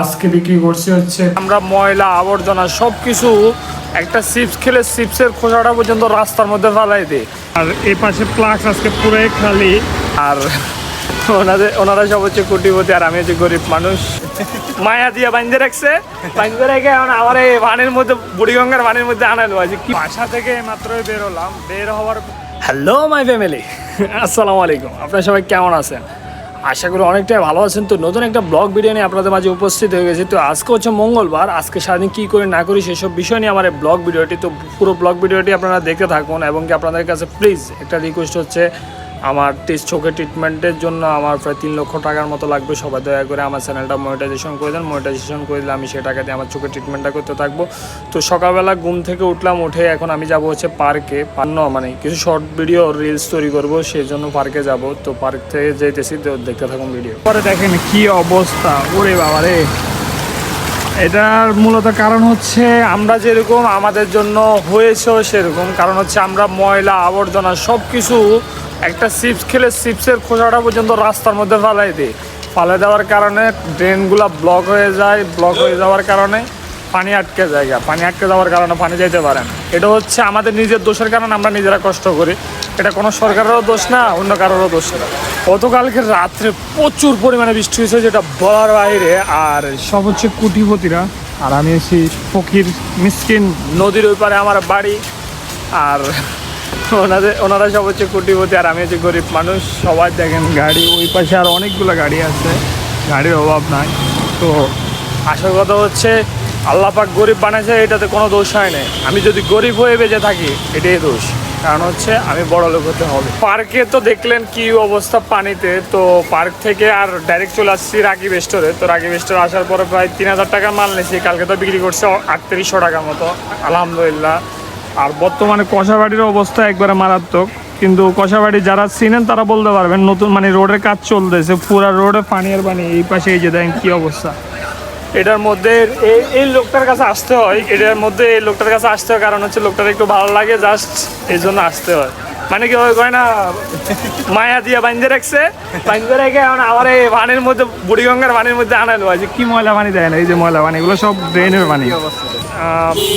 আজকে বিক্রি করছি হচ্ছে আমরা ময়লা আবর্জনা সব কিছু একটা চিপস খেলে চিপসের খোসাটা পর্যন্ত রাস্তার মধ্যে ফেলাই দিই আর এই পাশে প্লাক্স আজকে পুরোই খালি। আর ওনাদের ওনারা সব হচ্ছে কোটিপতি আর আমি হচ্ছে গরিব মানুষ। মায়া দিয়ে বাঁধতে রাখছে। বাঁধতে রেখে এখন আমার এই পানির মধ্যে বুড়িগঙ্গার পানির মধ্যে আনালো আছে কি বাসা থেকে মাত্রই বের হলাম। বের হওয়ার হ্যালো মাই ফ্যামিলি আসসালামু আলাইকুম। আপনারা সবাই কেমন আছেন? আশা করি অনেকটাই ভালো আছেন। তো নতুন একটা ব্লগ ভিডিও নিয়ে আপনাদের মাঝে উপস্থিত হয়ে গেছে। তো আজকে হচ্ছে মঙ্গলবার, আজকে সারাদিন কী করে না করি সেসব বিষয় নিয়ে আমার ব্লগ ভিডিওটি, তো পুরো ব্লগ ভিডিওটি আপনারা দেখতে থাকুন এবং কি আপনাদের কাছে প্লিজ একটা রিকোয়েস্ট হচ্ছে আমার টেস্ট চোখের ট্রিটমেন্টের জন্য আমার প্রায় তিন লক্ষ টাকার মতো লাগবে। সবাই দয়া করে আমার চ্যানেলটা মনিটাইজেশন করে দেন। মনিটাইজেশন করে দিলে আমি সে টাকা দিয়ে আমার চোখের ট্রিটমেন্টটা করতে থাকব। তো সকালবেলা ঘুম থেকে উঠলাম উঠে এখন আমি যাব হচ্ছে পার্কে পান্ন মানে কিছু শর্ট ভিডিও রিলস তৈরি করব সেই জন্য পার্কে যাব। তো পার্ক থেকে যেতেছি তো দেখতে থাকুন ভিডিও পরে দেখেন কি অবস্থা। ওরে বাবা রে। এটার মূলত কারণ হচ্ছে আমরা যেরকম আমাদের জন্য হয়েছেও সেরকম। কারণ হচ্ছে আমরা ময়লা আবর্জনা সব কিছু একটা চিপস খেলে চিপসের খোসাটা পর্যন্ত রাস্তার মধ্যে ফেলাই দিই ফেলে দেওয়ার কারণে ড্রেনগুলো ব্লক হয়ে যায় ব্লক হয়ে যাওয়ার কারণে পানি আটকে যায়। পানি আটকে যাওয়ার কারণে পানি যাইতে পারে না। এটা হচ্ছে আমাদের নিজের দোষের কারণে আমরা নিজেরা কষ্ট করি। এটা কোনো সরকারেরও দোষ না, অন্য কারোরও দোষ না। গতকালকে রাত্রে প্রচুর পরিমাণে বৃষ্টি হয়েছে যেটা বলার বাইরে। আর সব হচ্ছে কুটিপতিরা। আর আমি আছি ফকির মিসকিন নদীর ওই পারে আমার বাড়ি। আর ওনাদের ওনারা সব হচ্ছে কুটিপতি আর আমি হচ্ছে গরিব মানুষ। সবাই দেখেন গাড়ি, ওই পাশে আর অনেকগুলো গাড়ি আছে। গাড়ির অভাব নাই। তো আসল কথা হচ্ছে, আল্লাহ পাক গরিব বানাইছে, এটাতে কোনো দোষ হয় না আমি যদি গরিব হয়ে বেঁচে থাকি, এটাই দোষ। কারণ হচ্ছে আমি বড় লোক হতে হবে। পার্কে তো দেখলেন কি অবস্থা পানিতে। তো পার্ক থেকে আর ডাইরেক্ট চলে আসছি রাগি বেস্টোরে তো রাগি বেস্টোর আসার পরে প্রায় তিন হাজার টাকা মাল নিয়েছি। কালকে তো বিক্রি করছে আটত্রিশশো টাকার মতো। আলহামদুলিল্লাহ। আর বর্তমানে কষাবাড়ির অবস্থা একবারে মারাত্মক। কিন্তু কষাবাড়ি যারা চিনেন তারা বলতে পারবেন, নতুন মানে রোডের কাজ চলতেছে, পুরা রোডে পানি আর পানি, এই পাশে এই যে দেখেন কী অবস্থা। এটার মধ্যে এই এই লোকটার কাছে আসতে হয়, এটার মধ্যে এই লোকটার কাছে আসতে হয়, কারণ হচ্ছে লোকটার একটু ভালো লাগে জাস্ট এই জন্য আসতে হয়। মানে কি হয় কয় না মায়া দিয়ে বাঁধতে রাখছে বাঁধতে রেখে এখন আমার এই পানির মধ্যে বুড়িগঙ্গার পানির মধ্যে আনালো আছে। কি ময়লা পানি দেয় না? এই যে ময়লা পানি এগুলো সব ড্রেনের পানি। আহ,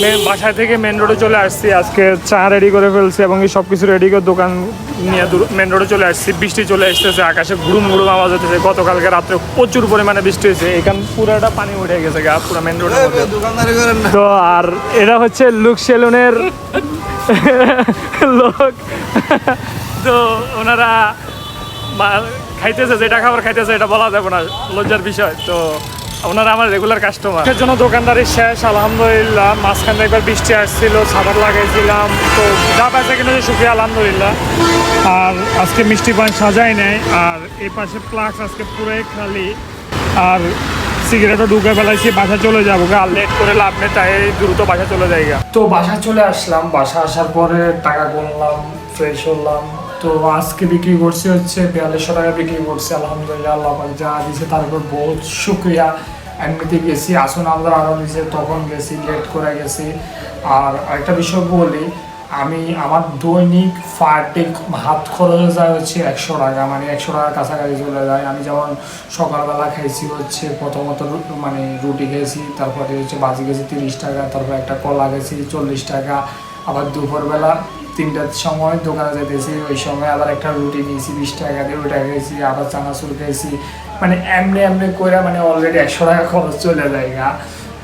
মে- থেকে মেন রোডে চলে আসছি। আজকে চা রেডি করে ফেলছি এবং এই সব কিছু রেডি করে দোকান নিয়ে মেন রোডে চলে আসছি। বৃষ্টি চলে আসতেছে আকাশে গুড়ুম গুড়ুম আওয়াজ হতেছে। গতকালকে রাত্রে প্রচুর পরিমাণে বৃষ্টি হয়েছে। এখান পুরাটা পানি উঠে গেছে গা পুরো মেন রোডের মধ্যে। না। তো আর এটা হচ্ছে লুক সেলুনের লোক। তো ওনারা খাইতেছে, যেটা খাবার খাইতেছে, এটা বলা যাবে না, লজ্জার বিষয়। তো ওনারা আমার রেগুলার কাস্টমার এর জন্য দোকানদারি শেষ, আলহামদুলিল্লাহ। মাঝখানে একবার বৃষ্টি আসছিল সাবার লাগাইছিলাম। তো যা পাইছে কিন্তু সুখী আলহামদুলিল্লাহ। আর আজকে মিষ্টি পান সাজাই নেয় আর এই পাশে প্লাক্স আজকে পুরোই খালি। আর সিগারেটও ঢুকে ফেলাইছি বাসা চলে যাব। আর লেট করে লাভ নেই, তাই দ্রুত বাসা চলে যাই তো বাসা চলে আসলাম বাসা আসার পরে টাকা গুনলাম ফ্রেশ হলাম। তো আজকে বিক্রি করছি হচ্ছে বিয়াল্লিশশো টাকা বিক্রি করছি, আলহামদুলিল্লাহ, আল্লাহ যা দিছে তার উপর বহুত শুক্রিয়া। এমনিতে গেছি, আসুন আমরা আরও দিছে তখন গেছি লেট করে গেছি। আর একটা বিষয় বলি আমি আমার দৈনিক ডে হাত খরচ যায় হচ্ছে একশো টাকা মানে একশো টাকার কাছাকাছি চলে যায় আমি যেমন সকালবেলা খাইছি হচ্ছে প্রথমত মানে রুটি খেয়েছি, তারপরে হচ্ছে বাজি খেয়েছি তিরিশ টাকা, তারপর একটা কলা খেয়েছি চল্লিশ টাকা, আবার দুপুরবেলা তিনটার সময় দোকানে যেতেছি ওই সময় আবার একটা রুটি নিয়েছি বিশ টাকা দিয়ে, ওইটা খেয়েছি, আবার চানাচুর খেয়েছি মানে এমনি এমনি করে মানে অলরেডি একশো টাকা খরচ চলে যায় গা।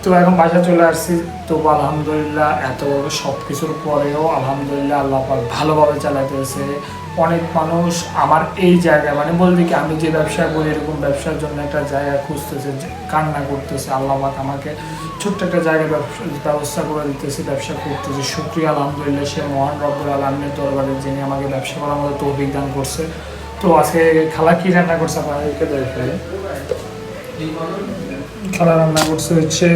তো এখন বাসা চলে আসছি। তবু আলহামদুলিল্লাহ এত সব কিছুর পরেও আলহামদুলিল্লাহ আল্লাহ পাক ভালোভাবে চালাতেছে অনেক মানুষ আমার এই জায়গায় মানে বলতে কি, আমি যে ব্যবসা করি, এরকম ব্যবসার জন্য একটা জায়গা খুঁজতেছে কান্না করতেছে। আল্লাহ পাক আমাকে ছোট্ট একটা জায়গায় ব্যবসা- ব্যবস্থা করে দিতেছে, ব্যবসা করতেছে। শুক্রিয়া, আলহামদুলিল্লাহ, সে মহান রব্বুল আলমের দরবারে যিনি আমাকে ব্যবসা করার মতো তৌফিক দান করছে। তো আজকে খালা কী রান্না করছে আপনাদেরকে দেখে খালা রান্না করছে হচ্ছে,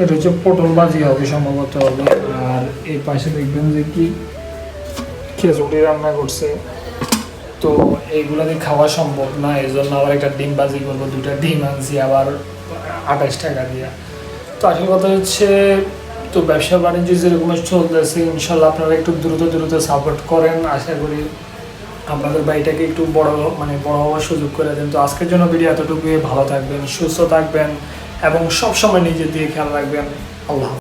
এটা হচ্ছে পটল ভাজি হবে সম্ভবত হবে। আর এই পাশে দেখবেন যে কি খেজুরি রান্না করছে। তো এইগুলা দিয়ে খাওয়া সম্ভব না এই জন্য আবার একটা ডিম বাজি করব দুটা ডিম আনছি, আবার আঠাশ টাকা দিয়ে। তো আসল কথা হচ্ছে, তো ব্যবসা বাণিজ্য যেরকম চলতেছে, ইনশাল্লাহ আপনারা একটু দ্রুত দ্রুত সাপোর্ট করেন, আশা করি আপনাদের বাড়িটাকে একটু বড় মানে বড় হওয়ার সুযোগ করে দেন। তো আজকের জন্য ভিডিও এতটুকুই। ভালো থাকবেন, সুস্থ থাকবেন এবং সবসময় নিজের দিয়ে খেয়াল রাখবেন। আল্লাহ।